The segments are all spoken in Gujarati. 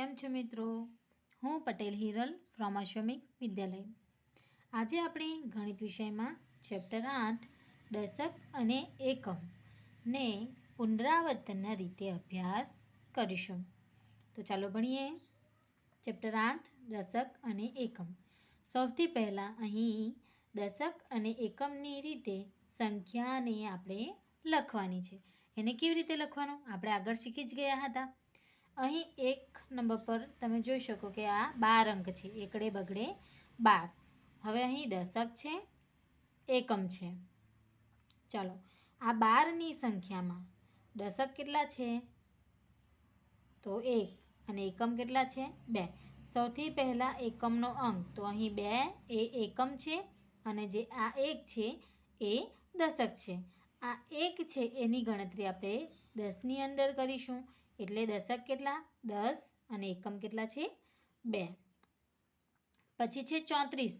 કેમ છો મિત્રો? હું પટેલ હિરલ ફ્રોમ અશ્વમિક વિદ્યાલય. આજે આપણે ગણિત વિષયમાં ચેપ્ટર આઠ, દશક અને એકમ ને પુનરાવર્તનના રીતે અભ્યાસ કરીશું. તો ચાલો ભણીએ. ચેપ્ટર આઠ, દશક અને એકમ. સૌથી પહેલાં અહીં દશક અને એકમની રીતે સંખ્યાને આપણે લખવાની છે. એને કેવી રીતે લખવાનું? આપણે આગળ શીખી જ ગયા હતા. અહીં એક નંબર પર તમે જોઈ શકો કે આ બાર અંક છે, એકડે બગડે બાર. હવે અહીં દશક છે, એકમ છે. ચાલો, આ બારની સંખ્યામાં દશક કેટલા છે? તો એક અને એકમ કેટલા છે? બે. સૌથી પહેલાં એકમનો અંક, તો અહીં બે એ એકમ છે અને જે આ એક છે એ દશક છે. આ એક છે, એની ગણતરી આપણે દસની અંદર કરીશું. એટલે દશક કેટલા? દસ અને એકમ કેટલા છે? બે. પછી છે ચોત્રીસ.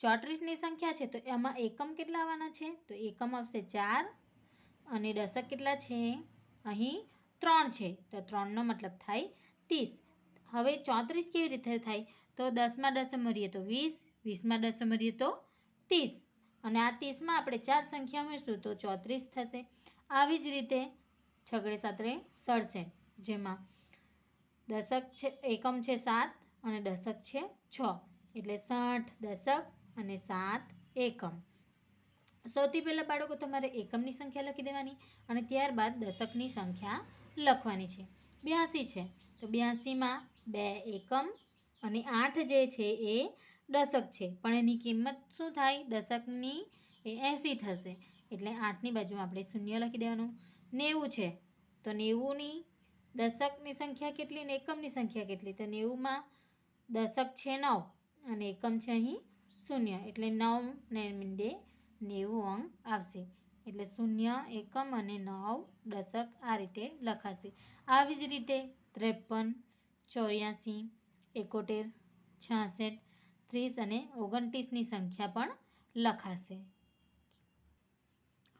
ચોત્રીસની સંખ્યા છે તો એમાં એકમ કેટલા આવવાના છે? તો એકમ આવશે ચાર અને દશક કેટલા છે? અહીં ત્રણ છે. તો ત્રણનો મતલબ થાય ત્રીસ. હવે ચોત્રીસ કેવી રીતે થાય? તો દસમાં દસ ઉમેરીએ તો વીસ, વીસમાં દસ ઉમેરીએ તો ત્રીસ. અને આ ત્રીસમાં આપણે ચાર સંખ્યા ઉમેરશું તો ચોત્રીસ થશે. આવી જ રીતે છગડે સાતરે સડસઠ. જેમાં દશક છે, એકમ છે સાત અને દશક છે છ. એટલે સાઠ દશક અને સાત એકમ. સૌથી પહેલાં બાળકો તમારે એકમની સંખ્યા લખી દેવાની અને ત્યારબાદ દશકની સંખ્યા લખવાની છે. બ્યાસી છે. તો બ્યાસીમાં બે એકમ અને આઠ જે છે એ દશક છે. પણ એની કિંમત શું થાય? દશકની એ એંસી થશે. એટલે આઠની બાજુમાં આપણે શૂન્ય લખી દેવાનું. નેવું છે. તો નેવુંની દશકની સંખ્યા કેટલી ને એકમની સંખ્યા કેટલી? તો નેવુંમાં દશક છે નવ અને એકમ છે અહીં શૂન્ય. એટલે નવ ને મીંડે નેવું અંક આવશે. એટલે શૂન્ય, એકમ અને નવ દશક આ રીતે લખાશે. આવી જ રીતે ત્રેપન, ચોર્યાસી, એકોતેર, છાસઠ, ત્રીસ અને ઓગણત્રીસની સંખ્યા પણ લખાશે.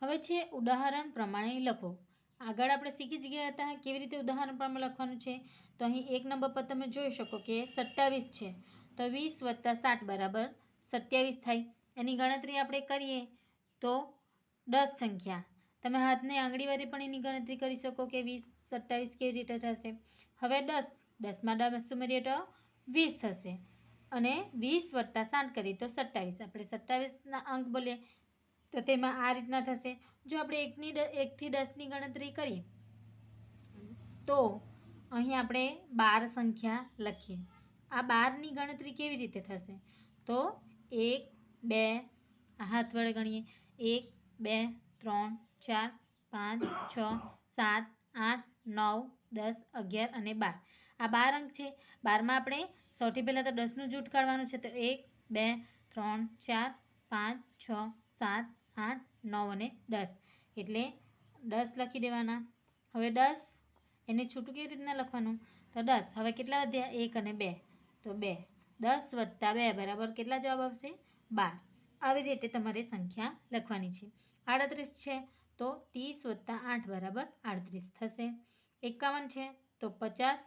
હવે છે ઉદાહરણ પ્રમાણે લખો. આગળ આપણે શીખી જ ગયા હતા કેવી રીતે ઉદાહરણ પ્રમાણે લખવાનું છે. તો અહીં એક નંબર પર તમે જોઈ શકો કે સત્યાવીસ છે. તો વીસ વત્તા સાઠ બરાબર સત્યાવીસ થાય. એની ગણતરી આપણે કરીએ તો દસ સંખ્યા. તમે હાથની આંગળીવાળી પણ એની ગણતરી કરી શકો કે વીસ સત્યાવીસ કેવી રીતે થશે. હવે દસ, દસમાં દસ ઉમેરીએ તો વીસ થશે. અને વીસ વત્તા સાઠ કરીએ તો સત્તાવીસ આપણે સત્તાવીસના અંક બોલીએ તો તેમાં આ રીતના થશે. જો આપણે એકની એકથી દસની ગણતરી કરીએ, તો અહીં આપણે બાર સંખ્યા લખીએ. આ બારની ગણતરી કેવી રીતે થશે? તો એક, બે હાથ વડે ગણીએ. એક, બે, ત્રણ, ચાર, પાંચ, છ, સાત, આઠ, નવ, દસ, અગિયાર અને બાર. આ બાર અંક છે. બારમાં આપણે સૌથી પહેલાં તો દસનું જૂઠ કાઢવાનું છે. તો એક, બે, ત્રણ, ચાર, પાંચ, છ, સાત આઠ, નવ અને દસ. એટલે દસ લખી દેવાના. હવે દસ, એને છૂટું કેવી રીતના લખવાનું? તો દસ. હવે કેટલા વધ્યા? એક અને બે. તો બે. દસ વત્તા બે બરાબર કેટલા જવાબ આવશે? બાર. આવી રીતે તમારે સંખ્યા લખવાની છે. આડત્રીસ છે. તો ત્રીસ વત્તા આઠ બરાબર આડત્રીસ થશે. એકાવન છે. તો પચાસ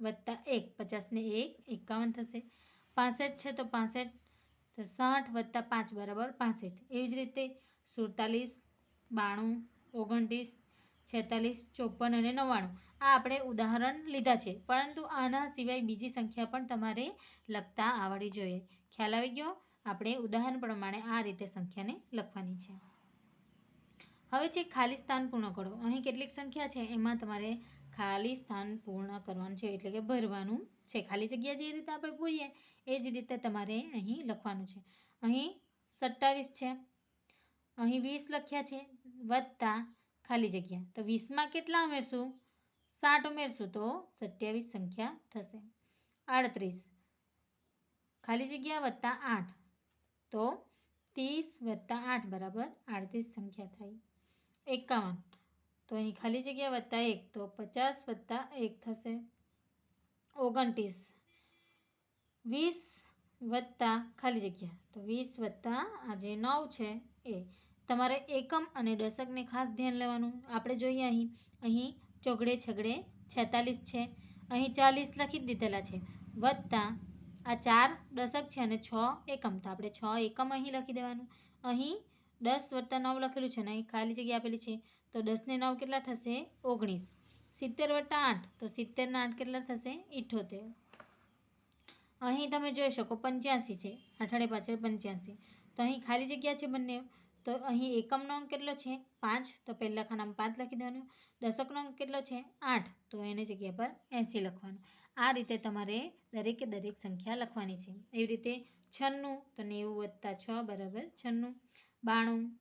વત્તા એક. પચાસને એક એકાવન થશે. પાસઠ છે. તો પાસઠ તો સાઠ વત્તા પાંચ બરાબર પાસઠ. એવી જ રીતે સુડતાલીસ, બાણું, ઓગણત્રીસ, છેતાલીસ, ચોપન અને નવ્વાણું. આ આપણે ઉદાહરણ લીધા છે. પરંતુ આના સિવાય બીજી સંખ્યા પણ તમારે લખતા આવડવી જોઈએ. ખ્યાલ આવી ગયો? આપણે ઉદાહરણ પ્રમાણે આ રીતે સંખ્યાને લખવાની છે. હવે છે ખાલી સ્થાન પૂર્ણ કરો. અહીં કેટલીક સંખ્યા છે. એમાં તમારે ખાલી સ્થાન પૂર્ણ કરવાનું છે, એટલે કે ભરવાનું છે. ખાલી જગ્યા જે રીતે આપણે પૂરીએ એ જ રીતે તમારે અહીં લખવાનું છે. અહીં સત્તાવીસ છે. અહીં વીસ લખ્યા છે. વત્તા ખાલી જગ્યા. તો વીસમાં કેટલા ઉમેરશું? સાઠ ઉમેરશું, તો સત્યાવીસ સંખ્યા થશે. આડત્રીસ. ખાલી જગ્યા વત્તા આઠ. તો ત્રીસ વત્તા આઠ બરાબર આડત્રીસ સંખ્યા થાય. એકાવન. તો અહીં ખાલી જગ્યા વત્તા એક, તો પચાસ વત્તા એક થશે. ઓગણત્રીસ. વીસ વત્તા ખાલી જગ્યા, તો વીસ વત્તા આ જે નવ છે એ. તમારે એકમ અને દશકને ખાસ ધ્યાન લેવાનું. આપણે જોઈએ અહીં. અહીં ચોગડે છગડે છેતાલીસ છે. અહીં ચાલીસ લખી દીધેલા છે. વત્તા આ ચાર દશક છે અને છ એકમ, તો આપણે છ એકમ અહીં લખી દેવાનું. અહીં દસ વત્તા નવ લખેલું છે ને અહીં ખાલી જગ્યા આપેલી છે, તો દસને નવ કેટલા થશે? ઓગણીસ. સિત્તેર વત્તા આઠ, તો સિત્તેરના આઠ કેટલા થશે? ઇઠ્ઠોતેર અહીં તમે જોઈ શકો પંચ્યાસી છે, અઠાડે પાછળ પંચ્યાસી. તો અહીં ખાલી જગ્યા છે બંને. તો અહીં એકમનો અંક કેટલો છે? પાંચ. તો પહેલા ખાનામાં પાંચ લખી દેવાનું. દશકનો અંક કેટલો છે? આઠ. તો એની જગ્યા પર એંસી લખવાનું. આ રીતે તમારે દરેકે દરેક સંખ્યા લખવાની છે. એવી રીતે છન્નું તો નેવું વત્તા છ બરાબર છન્નું. બાણું,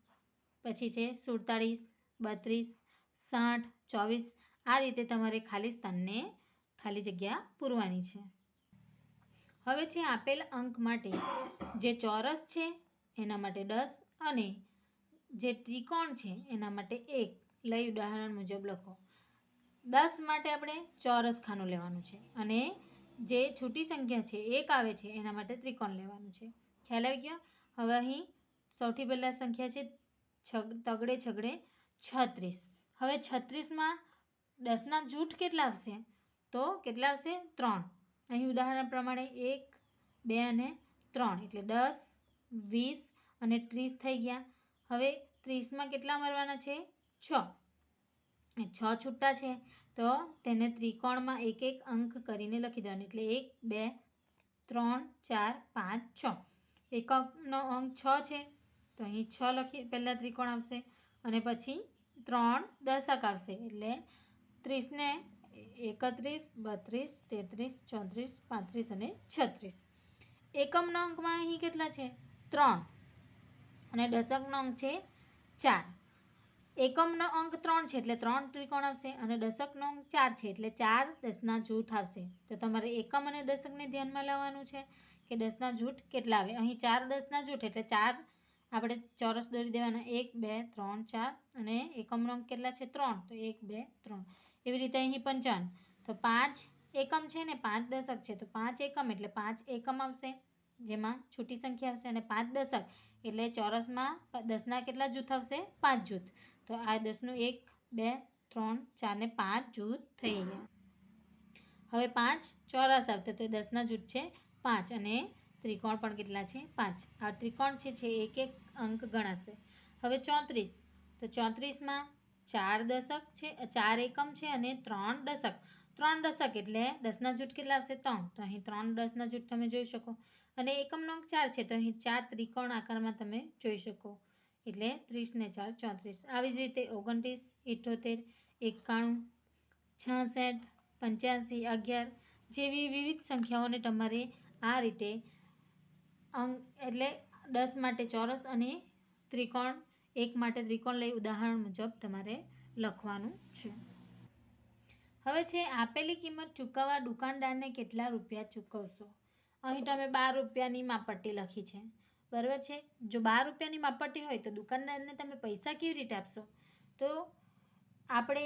પછી છે સુડતાળીસ, બત્રીસ, સાઠ, ચોવીસ. આ રીતે તમારે ખાલી સ્થાનને ખાલી જગ્યા પૂરવાની છે. હવે છે આપેલ અંક માટે જે ચોરસ છે એના માટે દસ અને જે ત્રિકોણ છે એના માટે એક. લઈ ઉદાહરણ મુજબ લખો. દસ માટે આપણે ચોરસ ખાનું લેવાનું છે અને જે છૂટી સંખ્યા છે, એક આવે છે, એના માટે ત્રિકોણ લેવાનું છે. ખ્યાલ આવી ગયો? હવે અહીં સૌથી પહેલાં સંખ્યા છે તગડે છગડે છત્રીસ. હવે છત્રીસમાં દસના જૂઠ કેટલા આવશે? તો કેટલા આવશે? ત્રણ. અહીં ઉદાહરણ પ્રમાણે એક, બે અને ત્રણ. એટલે દસ, વીસ અને ત્રીસ થઈ ગયા. હવે ત્રીસમાં કેટલા મળવાના છે? છ. છ છૂટા છે. તો તેને ત્રિકોણમાં એક એક અંક કરીને લખી દેવાનું. એટલે એક, બે, ત્રણ, ચાર, પાંચ, છ. એકકનો અંક છ છે. તો અહીં છ લખી, પહેલાં ત્રિકોણ આવશે અને પછી ત્રણ દશક આવશે. એટલે ત્રીસને એકત્રીસ, બત્રીસ, તેત્રીસ, ચોત્રીસ, પાંત્રીસ અને છત્રીસ. એકમનો અંકમાં અહીં કેટલા છે? ત્રણ. અને દશકનો અંક છે ચાર. એકમનો અંક ત્રણ છે, એટલે ત્રણ ત્રિકોણ આવશે અને દશકનો અંક ચાર છે, એટલે ચાર દસના જૂથ આવશે. તો તમારે એકમ અને દશકને ધ્યાનમાં લેવાનું છે કે દસના જૂથ કેટલા આવે? અહીં ચાર દસના જૂથ એટલે ચાર આપણે ચોરસ દોરી દેવાના. એક, બે, ત્રણ, ચાર અને એકમ રંગ કેટલા છે? ત્રણ. તો એક, બે, ત્રણ. એવી રીતે અહીં પંચાવન તો પાંચ એકમ છે ને પાંચ દશક છે. તો પાંચ એકમ એટલે પાંચ એકમ આવશે, જેમાં છૂટી સંખ્યા આવશે અને પાંચ દશક એટલે ચોરસમાં દસના કેટલા જૂથ આવશે? પાંચ જૂથ. તો આ દસનું એક, બે, ત્રણ, ચાર ને પાંચ જૂથ થઈ ગયા. હવે પાંચ ચોરસ આવશે. તો દસના જૂથ છે પાંચ અને ત્રિકોણ પણ કેટલા છે? પાંચ. આ ત્રિકોણ છે છે એક એક અંક ગણાશે. હવે ચોત્રીસ. તો ચોત્રીસમાં ચાર દશક છે ચાર એકમ છે અને ત્રણ દશક. ત્રણ દશક એટલે દસના જૂથ કેટલા આવશે? ત્રણ. તો અહીં ત્રણ દસના જૂથ તમે જોઈ શકો. અને એકમનો અંક ચાર છે, તો અહીં ચાર ત્રિકોણ આકારમાં તમે જોઈ શકો. એટલે ત્રીસ ને ચાર, ચોત્રીસ. આવી જ રીતે ઓગણત્રીસ ઇઠ્ઠોતેર એકાણું, છાસઠ, પંચ્યાસી, અગિયાર જેવી વિવિધ સંખ્યાઓને તમારે આ રીતે અંક એટલે દસ માટે ચોરસ અને ત્રિકોણ, એક માટે ત્રિકોણ લઈ ઉદાહરણ મુજબ તમારે લખવાનું છે. હવે છે, આપેલી કિંમત ચૂકવવા દુકાનદારને કેટલા રૂપિયા ચૂકવશો? અહીં તમે બાર રૂપિયાની માપટ્ટી લખી છે. બરાબર છે? જો બાર રૂપિયાની માપટ્ટી હોય તો દુકાનદારને તમે પૈસા કેવી રીતે આપશો? તો આપણે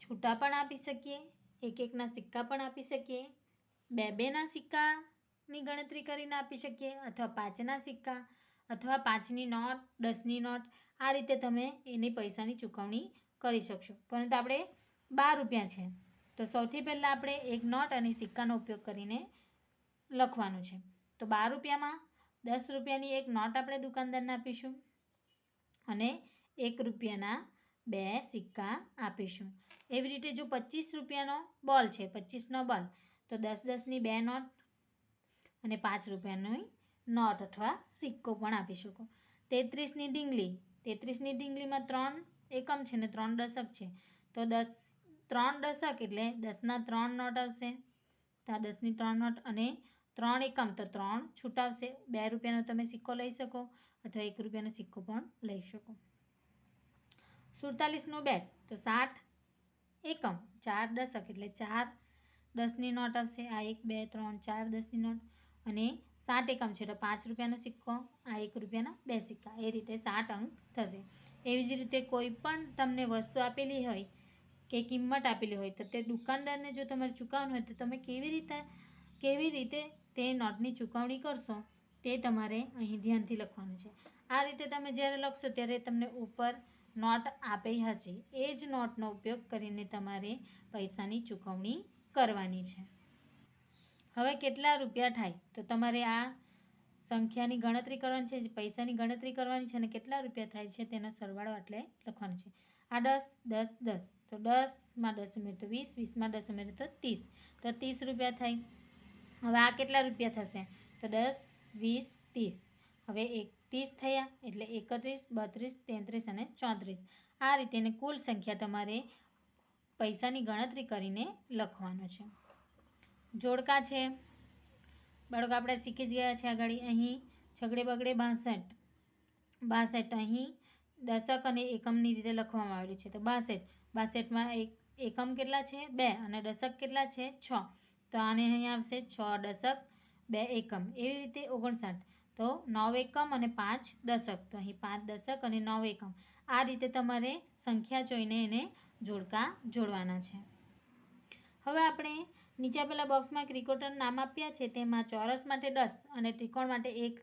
છૂટા પણ આપી શકીએ એક એકના સિક્કા પણ આપી શકીએ બે બેના સિક્કાની ગણતરી કરીને આપી શકીએ, અથવા પાંચના સિક્કા, અથવા પાંચની નોટ, દસની નોટ, આ રીતે તમે એની પૈસાની ચૂકવણી કરી શકશો. પરંતુ આપણે બાર રૂપિયા છે. તો સૌથી પહેલાં આપણે એક નોટ અને સિક્કાનો ઉપયોગ કરીને લખવાનું છે. તો બાર રૂપિયામાં દસ રૂપિયાની એક નોટ આપણે દુકાનદારને આપીશું અને એક રૂપિયાના બે સિક્કા આપીશું. એવી રીતે જો પચીસ રૂપિયાનો બોલ છે, પચીસનો બોલ, તો દસ દસની બે નોટ અને પાંચ રૂપિયાની નોટ અથવા સિક્કો પણ આપી શકો. તેત્રીસની ઢીંગલી, તેત્રીસની ઢીંગલીમાં ત્રણ એકમ છે ને ત્રણ દશક છે. તો દસ, ત્રણ દશક એટલે દસના ત્રણ નોટ આવશે. તો દસની ત્રણ નોટ અને ત્રણ એકમ તો ત્રણ છૂટાવશે. બે રૂપિયાનો તમે સિક્કો લઈ શકો અથવા એક રૂપિયાનો સિક્કો પણ લઈ શકો. સુડતાલીસનું બેટ, તો સાઠ એકમ, ચાર દશક એટલે ચાર દસની નોટ આવશે. આ એક, બે, ત્રણ, ચાર દસની નોટ. અને સાઠ એકમ છે તો પાંચ રૂપિયાનો સિક્કો, આ એક રૂપિયાના બે સિક્કા. એ રીતે સાત અંક થશે. એવી જ રીતે કોઈ પણ તમને વસ્તુ આપેલી હોય કે કિંમત આપેલી હોય, તો તે દુકાનદારને જો તમારે ચૂકવવાનું હોય, તો તમે કેવી રીતે કેવી રીતે તે નોટની ચૂકવણી કરશો તે તમારે અહીં ધ્યાનથી લખવાનું છે. આ રીતે તમે જ્યારે લખશો ત્યારે તમને ઉપર નોટ આપી હશે. એ જ નોટનો ઉપયોગ કરીને તમારે પૈસાની ચૂકવણી કરવાની છે. હવે કેટલા રૂપિયા થાય? તો તમારે આ સંખ્યાની ગણતરી કરવાની છે પૈસાની ગણતરી કરવાની છે અને કેટલા રૂપિયા થાય છે તેનો સરવાળો એટલે લખવાનો છે. આ દસ દસ દસ. તો દસમાં દસ ઉમેર તો વીસ વીસમાં દસ ઉમેર તો ત્રીસ. તો ત્રીસ રૂપિયા થાય. હવે આ કેટલા રૂપિયા થશે? તો દસ, વીસ, ત્રીસ. હવે એક ત્રીસ થયા એટલે એકત્રીસ, બત્રીસ, તેત્રીસ અને ચોત્રીસ. આ રીતે કુલ સંખ્યા તમારે પૈસાની ગણતરી કરીને લખવાનો છે. જોડકા છે. બાળકો, આપણે શીખી જ ગયા છે આગળ. અહીં છગડે બગડે બાસઠ. બાસઠ અહીં દશક અને એકમની રીતે લખવામાં આવેલું છે. તો બાસઠ. બાસઠમાં એક એકમ કેટલા છે? બે. અને દશક કેટલા છે? છ. તો આને અહીં આવશે છ દશક, બે એકમ. એવી રીતે ઓગણસાઠ. તો નવ એકમ અને પાંચ દશક. તો અહીં પાંચ દશક અને નવ એકમ. આ રીતે તમારે સંખ્યા જોઈને એને જોડકા જોડવાના છે. હવે આપણે નીચે આપેલા બોક્સમાં ક્રિકોટર નામ આપ્યા છે. તેમાં ચોરસ માટે દસ અને ત્રિકોણ માટે એક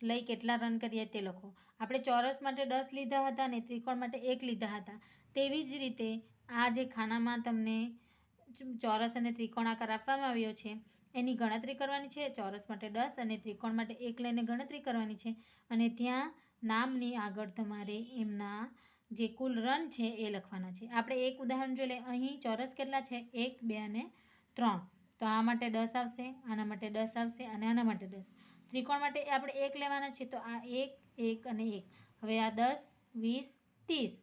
લઈ કેટલા રન કરીએ તે લખો. આપણે ચોરસ માટે દસ લીધા હતા અને ત્રિકોણ માટે એક લીધા હતા. તેવી જ રીતે આ જે ખાનામાં તમને ચોરસ અને ત્રિકોણ આકાર આપવામાં આવ્યો છે, એની ગણતરી કરવાની છે. ચોરસ માટે દસ અને ત્રિકોણ માટે એક લઈને ગણતરી કરવાની છે. અને ત્યાં નામની આગળ તમારે એમના જે કુલ રન છે એ લખવાના છે. આપણે એક ઉદાહરણ જોઈ લે અહીં ચોરસ કેટલા છે? એક, બે અને ત્રણ. તો આ માટે દસ આવશે, આના માટે દસ આવશે અને આના માટે દસ. ત્રિકોણ માટે આપણે એક લેવાના છે, તો આ એક એક અને એક. હવે આ દસ, વીસ, ત્રીસ.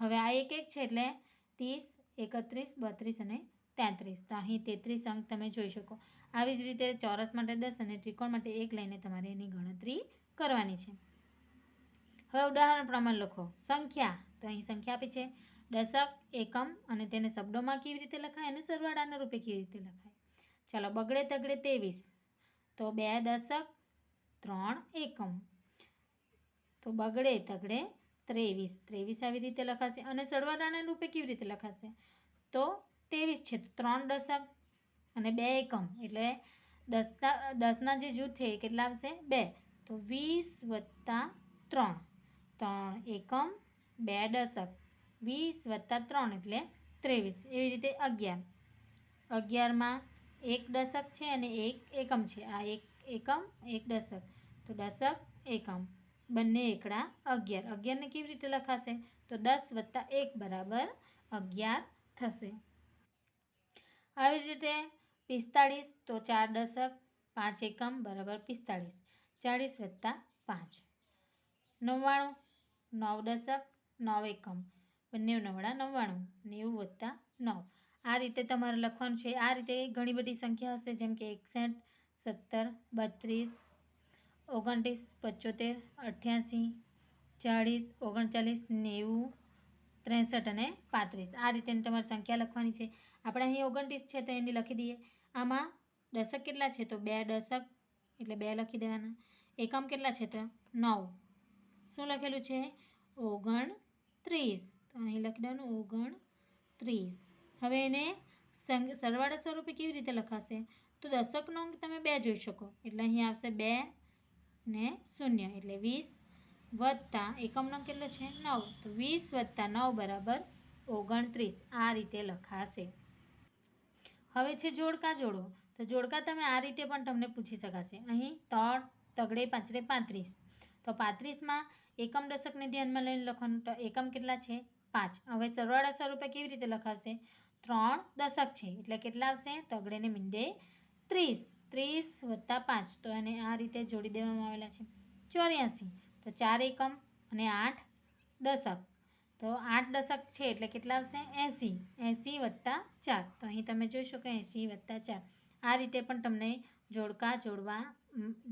હવે આ એક એક છે એટલે ત્રીસ, એકત્રીસ, બત્રીસ અને તેત્રીસ. તો અહીં તેત્રીસ અંક તમે જોઈ શકો. આવી જ રીતે ચોરસ માટે દસ અને ત્રિકોણ માટે એક લઈને તમારે એની ગણતરી કરવાની છે. હવે ઉદાહરણ પ્રમાણે લખો. સંખ્યા. તો અહીં સંખ્યા આપી છે. દશક, એકમ અને તેને શબ્દોમાં કેવી રીતે લખાય અને સરવાળાના રૂપે કેવી રીતે લખાય? ચાલો બગડે તગડે ત્રેવીસ. તો બે દશક, ત્રણ એકમ. તો બગડે તગડે ત્રેવીસ. ત્રેવીસ આવી રીતે લખાશે અને સરવાળાના રૂપે કેવી રીતે લખાશે? તો ત્રેવીસ છે, તો ત્રણ દશક અને બે એકમ. એટલે દસના દસના જે જૂથ છે એ કેટલા આવશે? બે. તો વીસ વત્તા ત્રણ. ત્રણ એકમ, બે દશક. વીસ વત્તા ત્રણ એટલે ત્રેવીસ. એવી રીતે અગિયાર. અગિયારમાં એક દશક છે અને એક એકમ છે. આ એક એકમ, એક દશક. તો દશક, એકમ. બંને એકડા અગિયાર. અગિયારને કેવી રીતે લખાશે? તો દસ વત્તા એક બરાબર અગિયાર થશે. આવી રીતે પિસ્તાળીસ, તો ચાર દશક, પાંચ એકમ, બરાબર પિસ્તાળીસ. ચાળીસ વત્તા પાંચ. નવ્વાણું, નવ દશક, નવ એકમ. બંને નવડા નવ્વાણું નેવું વત્તા નવ. આ રીતે તમારે લખવાનું છે. આ રીતે ઘણી બધી સંખ્યા હશે, જેમ કે એકસઠ, સત્તર, બત્રીસ, ઓગણત્રીસ, પંચોતેર, અઠ્યાસી, ચાળીસ, ઓગણચાલીસ, નેવું, ત્રેસઠ અને પાંત્રીસ. આ રીતે તમારે સંખ્યા લખવાની છે. આપણે અહીં ઓગણત્રીસ છે તો એની લખી દઈએ. આમાં દશક કેટલા છે તો બે દશક, એટલે બે લખી દેવાના. એકમ કેટલા છે તો નવ. શું લખેલું છે? ઓગણત્રીસ. અહીં લખી દેવાનું ઓગણત્રીસ હવે એને સરવાળા સ્વરૂપે કેવી રીતે લખાશે? તો દશકનો અંક તમે બે જોઈ શકો. એટલે અહીં આવશે બે ને શૂન્ય. એટલે વીસ વત્તા, એકમનો અંક કેટલો છે? નવ. તો વીસ વત્તા નવ બરાબર ઓગણત્રીસ આ રીતે લખાશે. હવે છે જોડકા જોડો. તો જોડકા તમે આ રીતે પણ તમને પૂછી શકાશે. અહીં ત્રણ તગડે પાંચડે પાંત્રીસ. તો પાંત્રીસમાં એકમ દશકને ધ્યાનમાં લઈને લખવાનું. એકમ કેટલા છે? પાંચ. હવે સરવાળા સ્વરૂપે કેવી રીતે લખાશે? ત્રણ દશક છે. એટલે કેટલા આવશે? તગડેને મીંડે ત્રીસ. ત્રીસ વત્તા પાંચ. તો એને આ રીતે જોડી દેવામાં આવેલા છે. ચોર્યાસી. તો ચાર એકમ અને આઠ દશક. તો આઠ દશક છે એટલે કેટલા આવશે? એંસી. એંસી વત્તા ચાર. તો અહીં તમે જોઈ શકો એંસી વત્તા ચાર. આ રીતે પણ તમને જોડકા જોડવા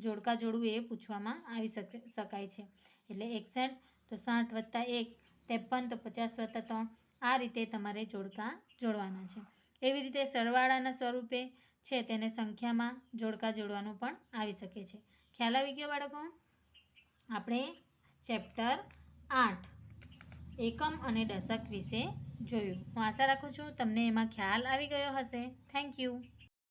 જોડકા જોડવું એ પૂછવામાં આવી શકે, શકાય છે. એટલે એકસઠ તો સાઠ વત્તા એક. ત્રેપન તો પચાસ વત્તા ત્રણ આ રીતે તમારે જોડકા જોડવાના છે. એવી રીતે સરવાળાના સ્વરૂપે છે તેને સંખ્યામાં જોડકા જોડવાનું પણ આવી શકે છે. ખ્યાલ આવી ગયો બાળકો? આપણે ચેપ્ટર આઠ, એકમ અને દશક વિશે જોયું. હું આશા રાખું છું તમને એમાં ખ્યાલ આવી ગયો હશે. Thank you.